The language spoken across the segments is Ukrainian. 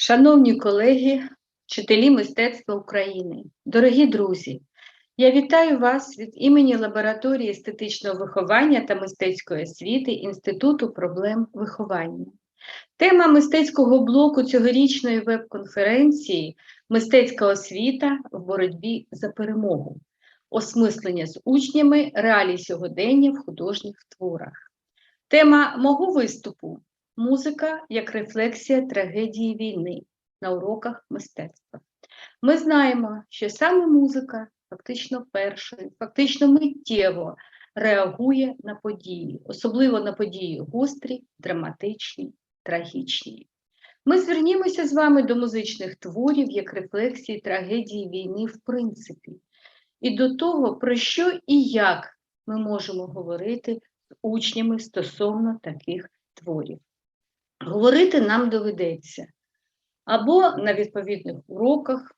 Шановні колеги, вчителі мистецтва України, дорогі друзі, я вітаю вас від імені лабораторії естетичного виховання та мистецької освіти Інституту проблем виховання. Тема мистецького блоку цьогорічної веб-конференції Мистецька освіта в боротьбі за перемогу. Осмислення з учнями реалій сьогодення в художніх творах. Тема мого виступу музика як рефлексія трагедії війни на уроках мистецтва. Ми знаємо, що саме музика фактично першою, фактично миттєво реагує на події, особливо на події гострі, драматичні, трагічні. Ми звернімося з вами до музичних творів як рефлексії трагедії війни в принципі, і до того, про що і як ми можемо говорити з учнями стосовно таких творів. Говорити нам доведеться або на відповідних уроках,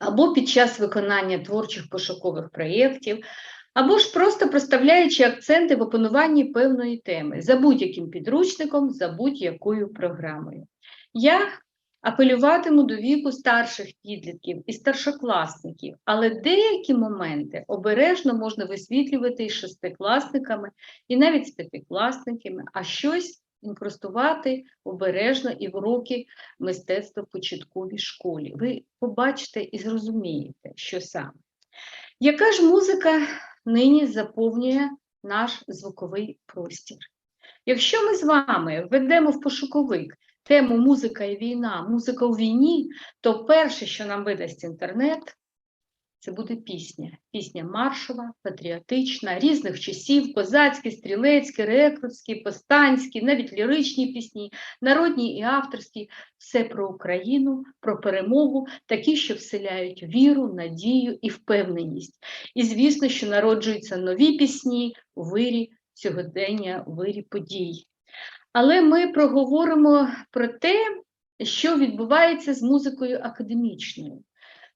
або під час виконання творчих пошукових проєктів, або ж просто проставляючи акценти в опануванні певної теми за будь-яким підручником, за будь-якою програмою. Я апелюватиму до віку старших підлітків і старшокласників, але деякі моменти обережно можна висвітлювати із шестикласниками і навіть з п'ятикласниками, а щось інкрустувати обережно і в уроки мистецтва в початковій школі. Ви побачите і зрозумієте, що саме. Яка ж музика нині заповнює наш звуковий простір? Якщо ми з вами введемо в пошуковик тему музика і війна, музика у війні, то перше, що нам видасть інтернет, це буде пісня. Пісня маршова, патріотична, різних часів, козацькі, стрілецькі, рекрутські, повстанські, навіть ліричні пісні, народні і авторські, все про Україну, про перемогу, такі, що вселяють віру, надію і впевненість. І звісно, що народжуються нові пісні у вирі сьогодення, у вирі подій. Але ми проговоримо про те, що відбувається з музикою академічною.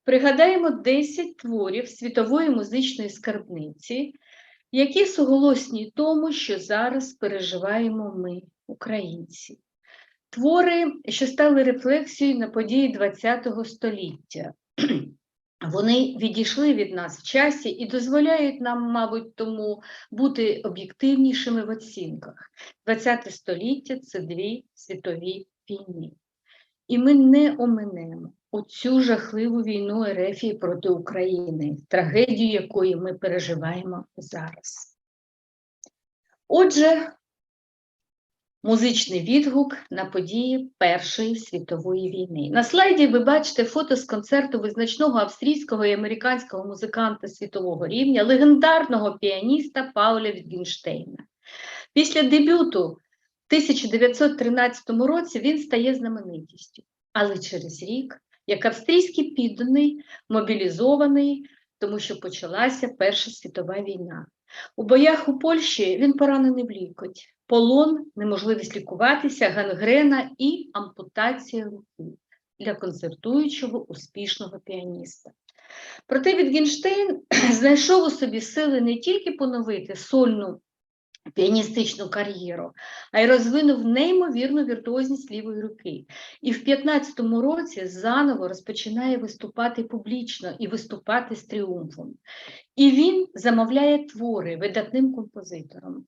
Пригадаємо 10 творів світової музичної скарбниці, які суголосні тому, що зараз переживаємо ми, українці. Твори, що стали рефлексією на події ХХ століття. Вони відійшли від нас в часі і дозволяють нам, мабуть, тому бути об'єктивнішими в оцінках. ХХ століття це дві світові війни. І ми не оминемо оцю жахливу війну Ерефії проти України, трагедію якої ми переживаємо зараз. Отже, музичний відгук на події Першої світової війни. На слайді ви бачите фото з концерту визначного австрійського і американського музиканта світового рівня, легендарного піаніста Пауля Вітгенштейна. Після дебюту в 1913 році він стає знаменитістю, але через рік як австрійський підданий, мобілізований, тому що почалася Перша світова війна. У боях у Польщі він поранений в лікоть, полон, неможливість лікуватися, гангрена і ампутація руки для концертуючого успішного піаніста. Проте Вітгенштейн знайшов у собі сили не тільки поновити сольну піаністичну кар'єру, а й розвинув неймовірну віртуозність лівої руки. І в 15-му році заново розпочинає виступати публічно і виступати з тріумфом. І він замовляє твори видатним композитором.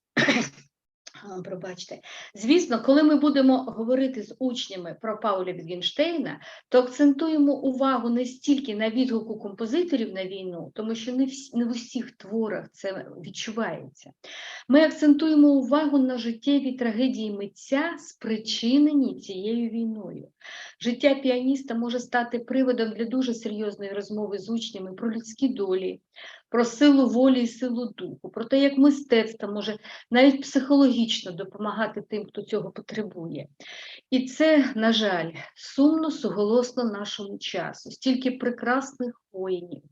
Пробачте, звісно, коли ми будемо говорити з учнями про Пауля Вітгенштейна, то акцентуємо увагу не стільки на відгуку композиторів на війну, тому що не, всі, не в усіх творах це відчувається. Ми акцентуємо увагу на життєві трагедії митця, спричинені цією війною. Життя піаніста може стати приводом для дуже серйозної розмови з учнями про людські долі, про силу волі і силу духу, про те, як мистецтво може навіть психологічно допомагати тим, хто цього потребує. І це, на жаль, сумно суголосно нашому часу, стільки прекрасних воїнів,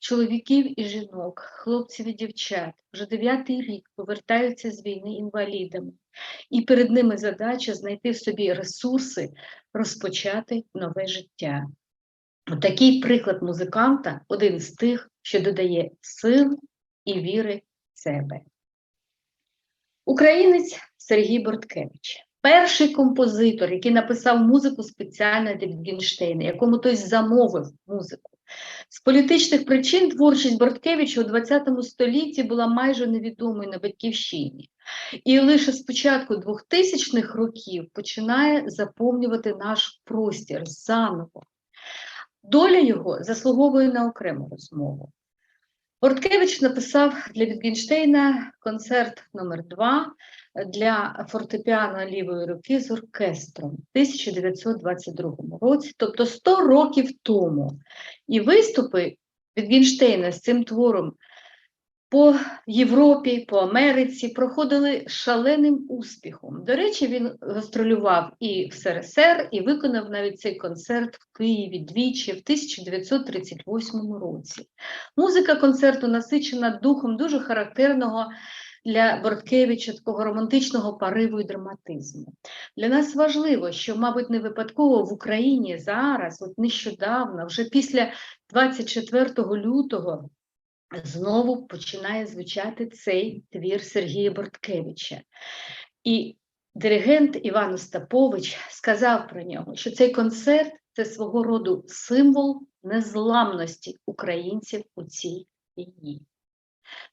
чоловіків і жінок, хлопців і дівчат вже дев'ятий рік повертаються з війни інвалідами, і перед ними задача знайти в собі ресурси, розпочати нове життя. Такий приклад музиканта один з тих, що додає сил і віри в себе. Українець Сергій Борткевич. перший композитор, який написав музику спеціально для Вітгенштейна, якому той замовив музику. З політичних причин творчість Борткевича у ХХ столітті була майже невідомою на батьківщині. І лише з початку 2000-х років починає заповнювати наш простір заново. Доля його заслуговує на окрему розмову. Борткевич написав для Вітгенштейна концерт номер 2 для фортепіано лівої руки з оркестром в 1922 році, тобто 100 років тому. І виступи Вітгенштейна з цим твором по Європі, по Америці проходили шаленим успіхом. До речі, він гастролював і в СРСР, і виконав навіть цей концерт в Києві двічі в 1938 році. Музика концерту насичена духом дуже характерного для Борткевича такого романтичного пориву і драматизму. Для нас важливо, що, мабуть, не випадково в Україні зараз, от нещодавно, вже після 24 лютого, знову починає звучати цей твір Сергія Борткевича. І диригент Іван Остапович сказав про нього, що цей концерт це свого роду символ незламності українців у цій війні.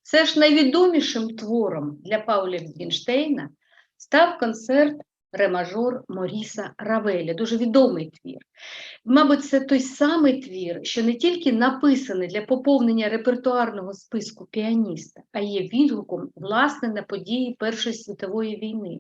Все ж найвідомішим твором для Пауля Вітгенштейна став концерт Ремажор Моріса Равеля, дуже відомий твір. Мабуть, це той самий твір, що не тільки написаний для поповнення репертуарного списку піаніста, а є відгуком власне на події Першої світової війни.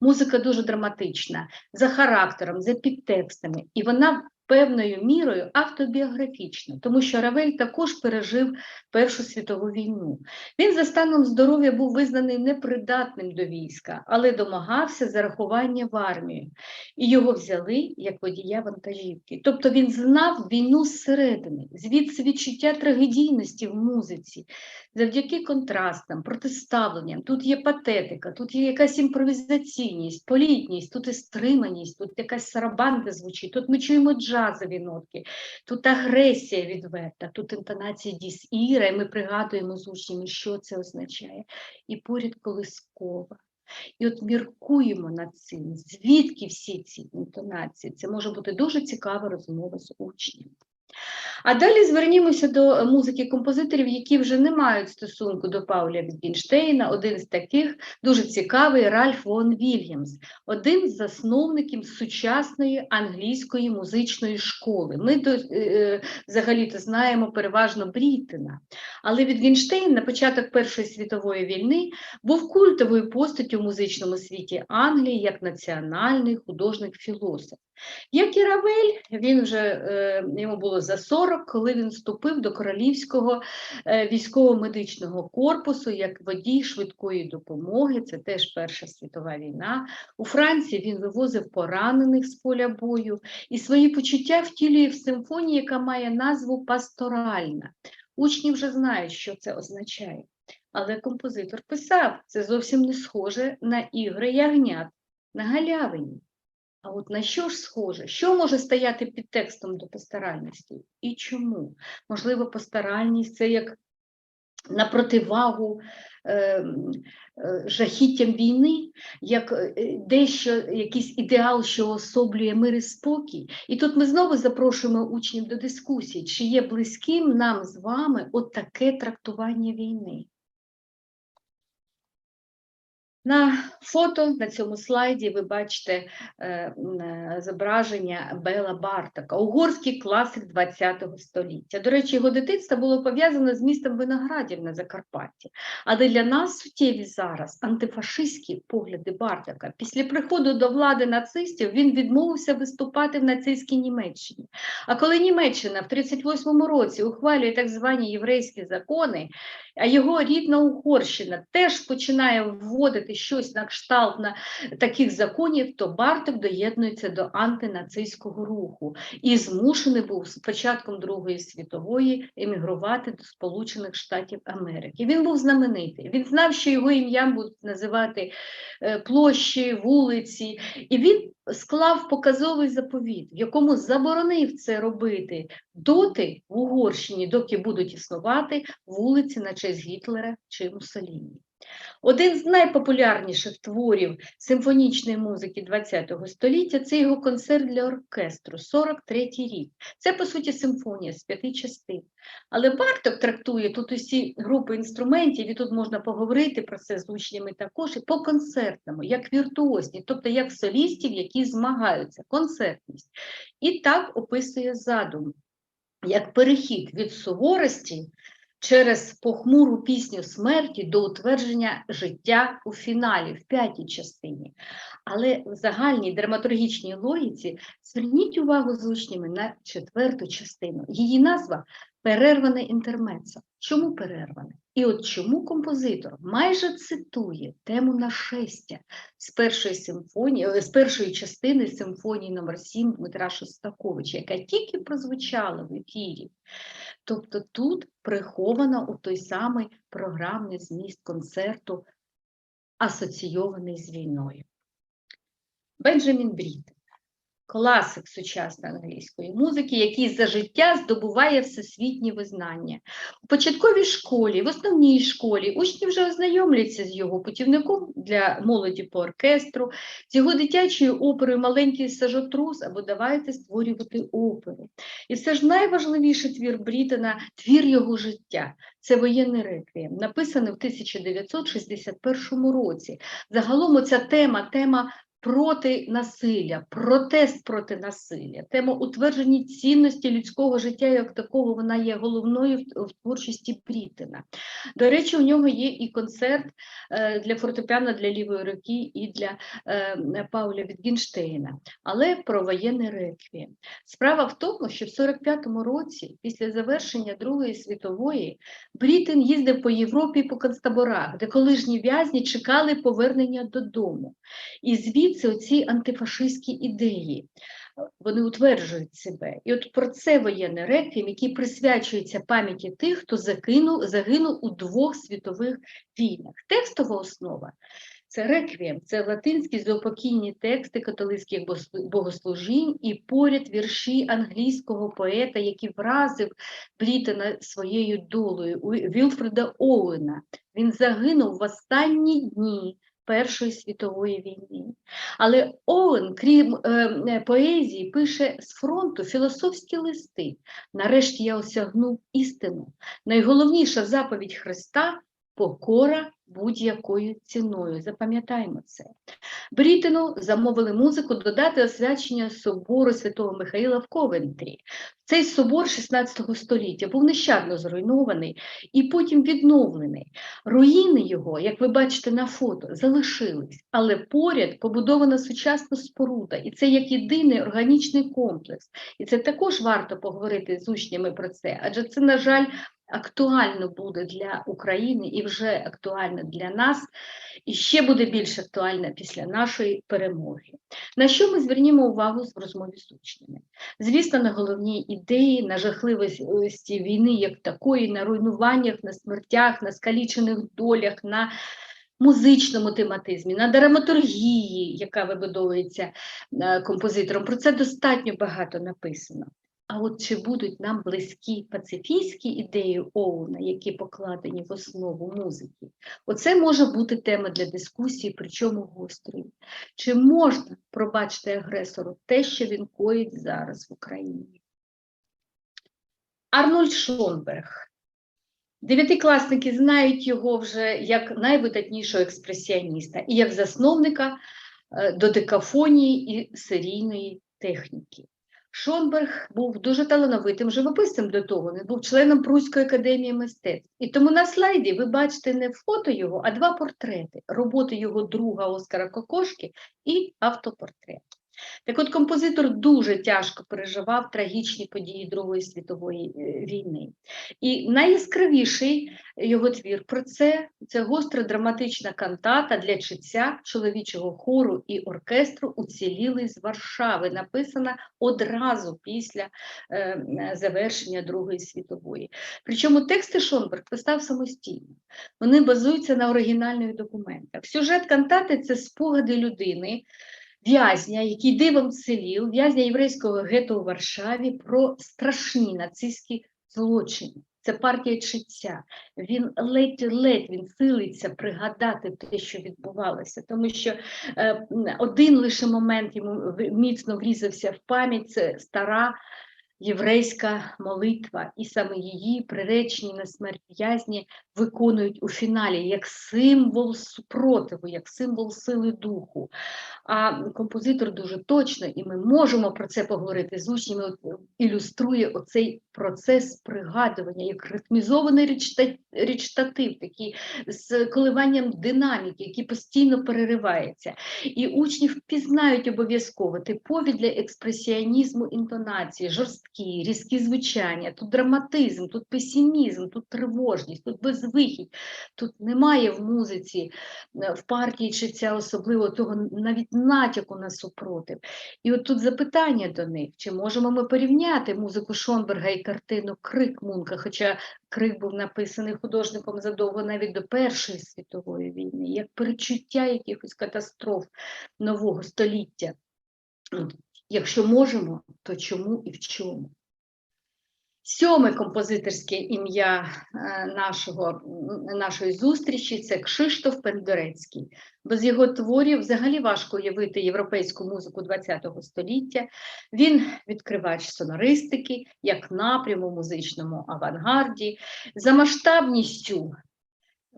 Музика дуже драматична, за характером, за підтекстами, і вона певною мірою автобіографічна, тому що Равель також пережив Першу світову війну. Він за станом здоров'я був визнаний непридатним до війська, але домагався зарахування в армію, і його взяли як водія вантажівки. Тобто він знав війну зсередини, звідси відчуття трагедійності в музиці, завдяки контрастам, протиставленням. Тут є патетика, тут є якась імпровізаційність, політність, тут і стриманість, тут якась сарабанда звучить, тут ми чуємо джазові нотки, тут агресія відверта, тут інтонація діс іра, і ми пригадуємо з учнями, що це означає. І поряд колискова. І от міркуємо над цим, звідки всі ці інтонації. Це може бути дуже цікава розмова з учнями. А далі звернімося до музики композиторів, які вже не мають стосунку до Пауля Вітгенштейна. Один з таких дуже цікавий Ральф Вон Вільямс, один з засновників сучасної англійської музичної школи. Ми до, е, взагалі-то знаємо переважно Бріттена. Але Вітгенштейн на початок Першої світової війни був культовою постаттю в музичному світі Англії як національний художник-філософ. Як і Равель, він вже е, йому було за 40, коли він вступив до Королівського е, військово-медичного корпусу як водій швидкої допомоги. Це теж Перша світова війна. У Франції він вивозив поранених з поля бою і свої почуття втілює в симфонії, яка має назву Пасторальна. Учні вже знають, що це означає. Але композитор писав, це зовсім не схоже на ігри ягнят на галявині. А от на що ж схоже? Що може стояти під текстом до постаральності? І чому? Можливо, постаральність це як на противагу е, е, жахіттям війни, як е, дещо, якийсь ідеал, що особлює мир і спокій. І тут ми знову запрошуємо учнів до дискусії, чи є близьким нам з вами от таке трактування війни. На фото на цьому слайді ви бачите е, е, зображення Бела Бартака, угорський класик ХХ століття. До речі, його дитинство було пов'язане з містом Виноградів на Закарпатті. Але для нас суттєві зараз антифашистські погляди Бартака. Після приходу до влади нацистів він відмовився виступати в нацистській Німеччині. А коли Німеччина в 38-му році ухвалює так звані єврейські закони, а його рідна Угорщина теж починає вводити щось на кшталт на таких законів, то Барток доєднується до антинацистського руху і змушений був з початком Другої світової емігрувати до Сполучених Штатів Америки. Він був знаменитий. Він знав, що його ім'ям будуть називати е, площі, вулиці, і він склав показовий заповіт, в якому заборонив це робити доти в Угорщині, доки будуть існувати вулиці на честь Гітлера чи Муссоліні. Один з найпопулярніших творів симфонічної музики ХХ століття це його концерт для оркестру, 43-й рік. Це, по суті, симфонія з п'яти частин. Але Барток трактує тут усі групи інструментів, і тут можна поговорити про це з учнями також, і по концертному, як віртуозні, тобто як солістів, які змагаються, концертність. І так описує задум, як перехід від суворості через похмуру пісню смерті до утвердження життя у фіналі, в п'ятій частині. Але в загальній драматургічній логіці зверніть увагу з учнями на четверту частину. Її назва перерване інтермецо. Чому перерване? І от чому композитор майже цитує тему нашестя з першої симфонії, е, з першої частини симфонії номер 7 Дмитра Шостаковича, яка тільки прозвучала в ефірі. Тобто тут приховано у той самий програмний зміст концерту, асоційований з війною. Бенджамін Бріттен, класик сучасної англійської музики, який за життя здобуває всесвітнє визнання. У початковій школі, в основній школі учні вже ознайомляться з його путівником для молоді по оркестру, з його дитячою оперою Маленький сажотрус або давайте створювати оперу. І все ж найважливіший твір Брітена твір його життя. Це воєнний реквієм, написаний в 1961 році. Загалом ця тема, тема проти насилля, протест проти насилля, тема утвердження цінності людського життя як такого, вона є головною в, творчості Брітена. До речі, у нього є і концерт е, для фортепіано для лівої руки і для е, Пауля Вітгенштейна, але про воєнний реквієм. Справа в тому, що в 45-му році, після завершення Другої світової, Брітен їздив по Європі по концтаборах, де колишні в'язні чекали повернення додому. І звідси оці антифашистські ідеї, вони утверджують себе. І от про це воєнний реквієм, який присвячується пам'яті тих, хто загинув, загинув у двох світових війнах. Текстова основа. Це реквієм, це латинські заупокійні тексти католицьких богослужінь і поряд вірші англійського поета, який вразив Брітена своєю долею Вілфреда Оуена. Він загинув в останні дні Першої світової війни. Але Оуен, крім е, е, поезії, пише з фронту філософські листи. Нарешті я осягнув істину. Найголовніша заповідь Христа покора будь-якою ціною. Запам'ятаємо це. Брітину замовили музику додати освячення собору Святого Михаїла в Ковентрі. Цей собор 16 століття був нещадно зруйнований і потім відновлений. Руїни його, як ви бачите на фото, залишились, але поряд побудована сучасна споруда, і це як єдиний органічний комплекс. І це також варто поговорити з учнями про це, адже це, на жаль, актуально буде для України і вже актуально для нас, і ще буде більш актуально після нашої перемоги. На що ми звернімо увагу в розмові з учнями? Звісно, на головні ідеї, на жахливості війни як такої, на руйнуваннях, на смертях, на скалічених долях, на Музичному тематизмі, на драматургії, яка вибудовується е, композитором, про це достатньо багато написано. А от чи будуть нам близькі пацифійські ідеї Оуна, які покладені в основу музики? Оце може бути тема для дискусії, причому гострої. Чи можна пробачити агресору те, що він коїть зараз в Україні? Арнольд Шонберг. Дев'ятикласники знають його вже як найвидатнішого експресіоніста і як засновника е, додекафонії і серійної техніки. Шонберг був дуже талановитим живописцем до того, він був членом Пруської академії мистецтв. І тому на слайді ви бачите не фото його, а два портрети роботи його друга Оскара Кокошки і автопортрет. Так от композитор дуже тяжко переживав трагічні події Другої світової е, війни. І найяскравіший його твір про це це гостра драматична кантата для читця чоловічого хору і оркестру Уцілілий з Варшави, написана одразу після е, завершення Другої світової. Причому тексти Шонберг писав самостійно. Вони базуються на оригінальних документах. Сюжет кантати це спогади людини в'язня, який дивом селів, в'язня єврейського гету у Варшаві про страшні нацистські злочини. Це партія чиття. Він ледь-ледь він силиться пригадати те, що відбувалося, тому що е, один лише момент йому міцно врізався в пам'ять. Це стара єврейська молитва, і саме її приречені на смерть в'язні виконують у фіналі як символ супротиву, як символ сили духу. А композитор дуже точно, і ми можемо про це поговорити з учнями, ілюструє оцей процес пригадування, як ритмізований річтатив, такий з коливанням динаміки, який постійно переривається. І учні впізнають обов'язково типові для експресіонізму інтонації, жорсткі, різкі звучання, тут драматизм, тут песимізм, тут тривожність, тут безвихідь. Тут немає в музиці, е, в партії чи ця особливо того навіть натяку на супротив. І от тут запитання до них: чи можемо ми порівняти музику Шонберга і картину Крик Мунка, хоча крик був написаний художником задовго навіть до Першої світової війни, як перечуття якихось катастроф нового століття. Якщо можемо, то чому і в чому? Сьоме композиторське ім'я е, нашого, нашої зустрічі це Кшиштоф Пендорецький. Без його творів взагалі важко уявити європейську музику ХХ століття. Він відкривач сонористики як напряму музичному авангарді, за масштабністю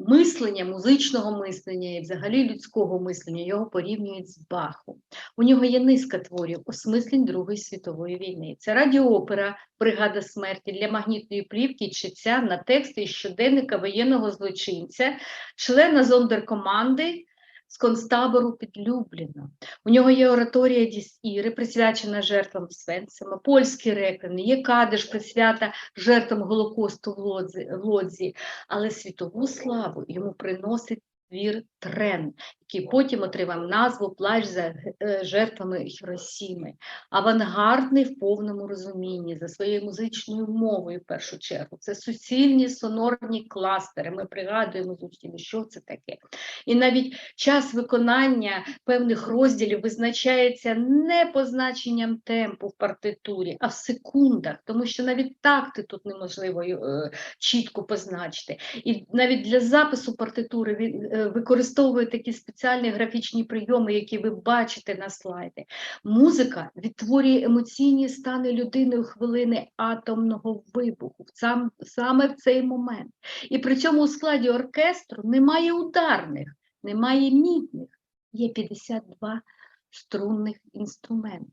мислення, музичного мислення і взагалі людського мислення його порівнюють з Бахом. У нього є низка творів осмислень Другої світової війни. Це радіоопера Бригада смерті для магнітної плівки читця на тексти щоденника воєнного злочинця, члена зондеркоманди з концтабору підлюблена. У нього є ораторія Діс Іри, присвячена жертвам Свенцема, польський реквієм, є кадиш, присвята жертвам Голокосту в Лодзі, але світову славу йому приносить твір Трен, який потім отримав назву Плач за е, жертвами Хіросіми. Авангардний в повному розумінні, за своєю музичною мовою, в першу чергу. Це суцільні сонорні кластери. Ми пригадуємо з учнями, що це таке. І навіть час виконання певних розділів визначається не позначенням темпу в партитурі, а в секундах, тому що навіть такти тут неможливо е, чітко позначити. І навіть для запису партитури він е, використовує такі спеціальні графічні прийоми, які ви бачите на слайді. Музика відтворює емоційні стани людини у хвилини атомного вибуху, сам, саме в цей момент. І при цьому у складі оркестру немає ударних, немає мідних, є 52 струнних інструменти.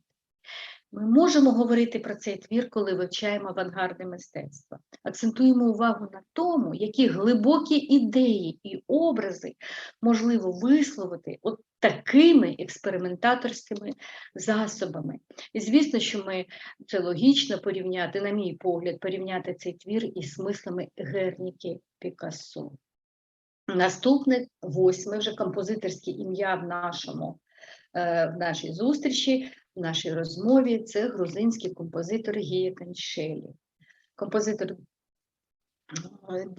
Ми можемо говорити про цей твір, коли вивчаємо авангардне мистецтво. Акцентуємо увагу на тому, які глибокі ідеї і образи можливо висловити от такими експериментаторськими засобами. І звісно, що ми це логічно порівняти, на мій погляд, порівняти цей твір із смислами Герніки Пікассо. Наступне восьме вже композиторське ім'я в нашому е, в нашій зустрічі, в нашій розмові це грузинський композитор Гія Канчелі. Композитор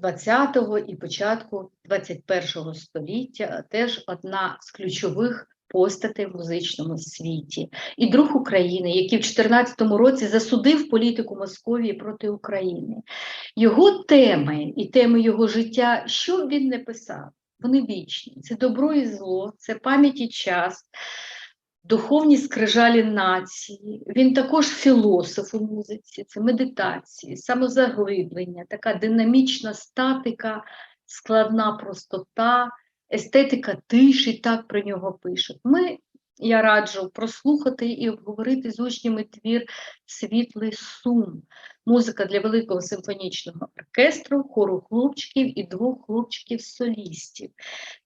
20-го і початку 21-го століття, теж одна з ключових постатей в музичному світі. І друг України, який в 14-му році засудив політику Московії проти України. Його теми і теми його життя, що він не писав, вони вічні. Це добро і зло, це пам'ять і час, духовні скрижалі нації. Він також філософ у музиці, це медитації, самозаглиблення, така динамічна статика, складна простота, естетика тиші, так про нього пишуть. Ми, я раджу прослухати і обговорити з учнями твір Світлий сум. Музика для великого симфонічного оркестру, хору хлопчиків і двох хлопчиків-солістів.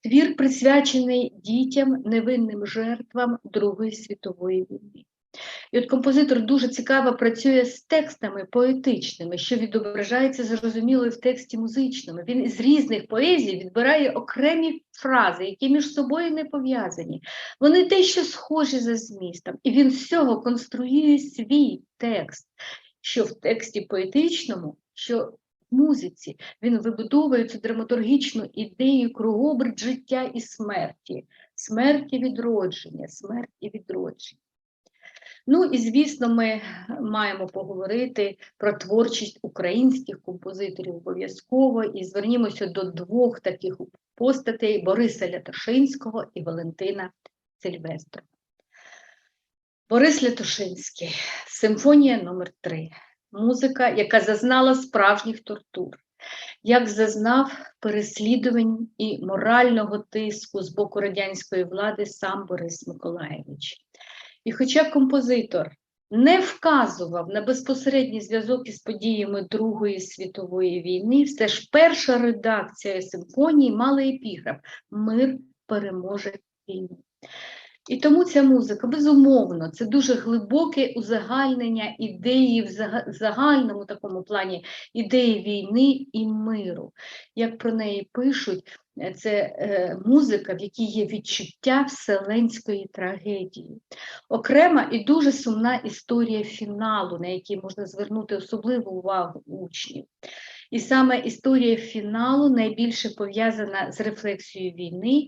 Твір присвячений дітям, невинним жертвам Другої світової війни. І от композитор дуже цікаво працює з текстами поетичними, що відображається зрозуміло в тексті музичному. Він із різних поезій відбирає окремі фрази, які між собою не пов'язані. Вони дещо схожі за змістом, і він з цього конструює свій текст, що в тексті поетичному, що в музиці він вибудовує цю драматургічну ідею кругобрид життя і смерті, смерті відродження, смерті відродження. Ну і звісно, ми маємо поговорити про творчість українських композиторів обов'язково і звернімося до двох таких постатей Бориса Лятошинського і Валентина Сильвестрова. Борис Лятошинський, симфонія номер 3 музика, яка зазнала справжніх тортур, як зазнав переслідувань і морального тиску з боку радянської влади сам Борис Миколаєвич. І хоча композитор не вказував на безпосередній зв'язок із подіями Другої світової війни, все ж перша редакція симфонії мала епіграф Мир переможе війну. І тому ця музика, безумовно, це дуже глибоке узагальнення ідеї в загальному такому плані ідеї війни і миру. Як про неї пишуть, це е, музика, в якій є відчуття вселенської трагедії. Окрема і дуже сумна історія фіналу, на якій можна звернути особливу увагу учнів. І саме історія фіналу найбільше пов'язана з рефлексією війни,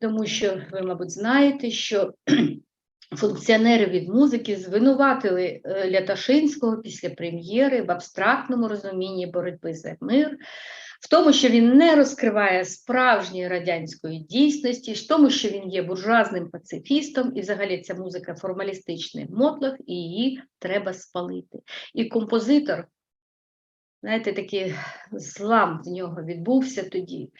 тому що ви, мабуть, знаєте, що функціонери від музики звинуватили е, Ляташинського після прем'єри в абстрактному розумінні боротьби за мир. В тому, що він не розкриває справжньої радянської дійсності, в тому, що він є буржуазним пацифістом, і взагалі ця музика формалістичний мотлох, і її треба спалити. І композитор Знаєте, такий злам в нього відбувся тоді.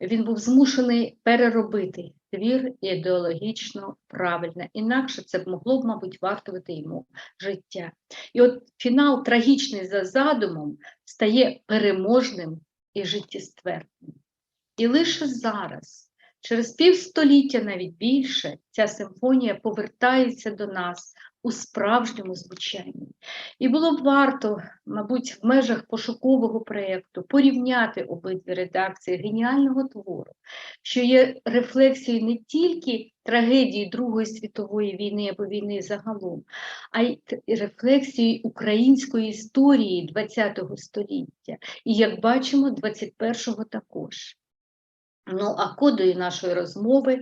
Він був змушений переробити твір ідеологічно правильно, інакше це б могло б, мабуть, вартувати йому життя. І от фінал, трагічний за задумом, стає переможним і життєствердним. І лише зараз, через півстоліття, навіть більше, ця симфонія повертається до нас у справжньому звучанні. І було б варто, мабуть, в межах пошукового проєкту порівняти обидві редакції геніального твору, що є рефлексією не тільки трагедії Другої світової війни або війни загалом, а й рефлексією української історії ХХ століття. І, як бачимо, 21-го також. Ну, а кодою нашої розмови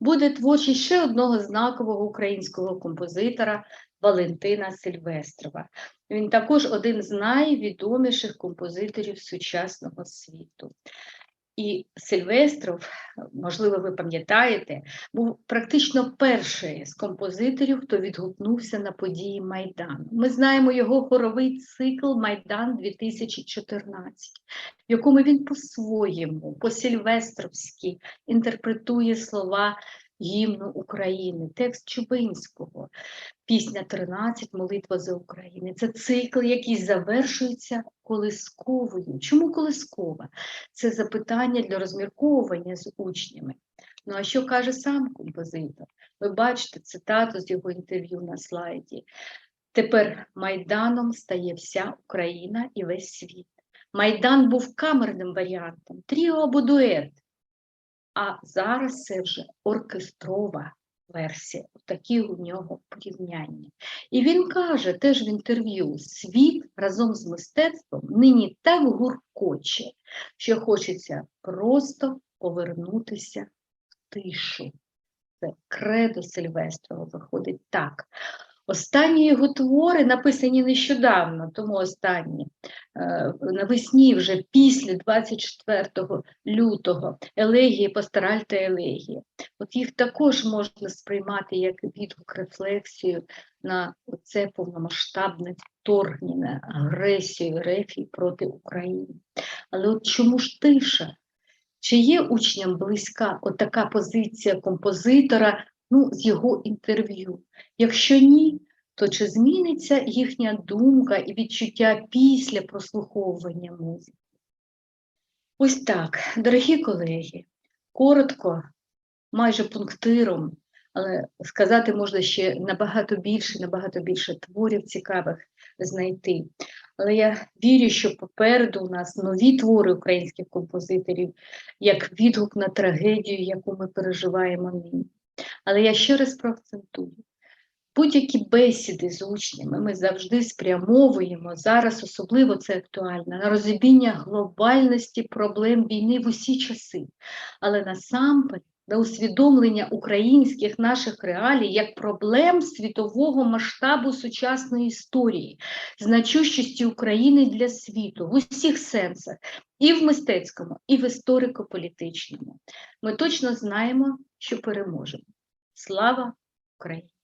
буде творчість ще одного знакового українського композитора Валентина Сильвестрова. Він також один з найвідоміших композиторів сучасного світу. І Сильвестров, можливо, ви пам'ятаєте, був практично перший з композиторів, хто відгукнувся на події Майдану. Ми знаємо його хоровий цикл Майдан 2014, в якому він по-своєму, по сільвестровськи інтерпретує слова гімну України, текст Чубинського, пісня 13, молитва за Україну. Це цикл, який завершується колисковою. Чому колискова? Це запитання для розмірковування з учнями. Ну, а що каже сам композитор? Ви бачите цитату з його інтерв'ю на слайді. Тепер Майданом стає вся Україна і весь світ. Майдан був камерним варіантом, тріо або дует. А зараз це вже оркестрова версія, такі у нього порівняння. І він каже теж в інтерв'ю: світ разом з мистецтвом нині так гуркоче, що хочеться просто повернутися в тишу. Це кредо Сильвестрова виходить так. Останні його твори написані нещодавно, тому останні е, навесні, вже після 24 лютого, елегії, пастораль та елегії. От їх також можна сприймати як відгук рефлексію на це повномасштабне вторгнення, агресію Рефії проти України. Але от чому ж тиша? Чи є учням близька от така позиція композитора ну, з його інтерв'ю. Якщо ні, то чи зміниться їхня думка і відчуття після прослуховування музики? Ось так, дорогі колеги, коротко, майже пунктиром, але сказати можна ще набагато більше, набагато більше творів цікавих знайти. Але я вірю, що попереду у нас нові твори українських композиторів, як відгук на трагедію, яку ми переживаємо нині. Але я ще раз проакцентую. Будь-які бесіди з учнями ми завжди спрямовуємо, зараз особливо це актуально, на розуміння глобальності проблем війни в усі часи. Але насамперед до усвідомлення українських наших реалій як проблем світового масштабу сучасної історії, значущості України для світу в усіх сенсах, і в мистецькому, і в історико-політичному. Ми точно знаємо, що переможемо. Слава Україні!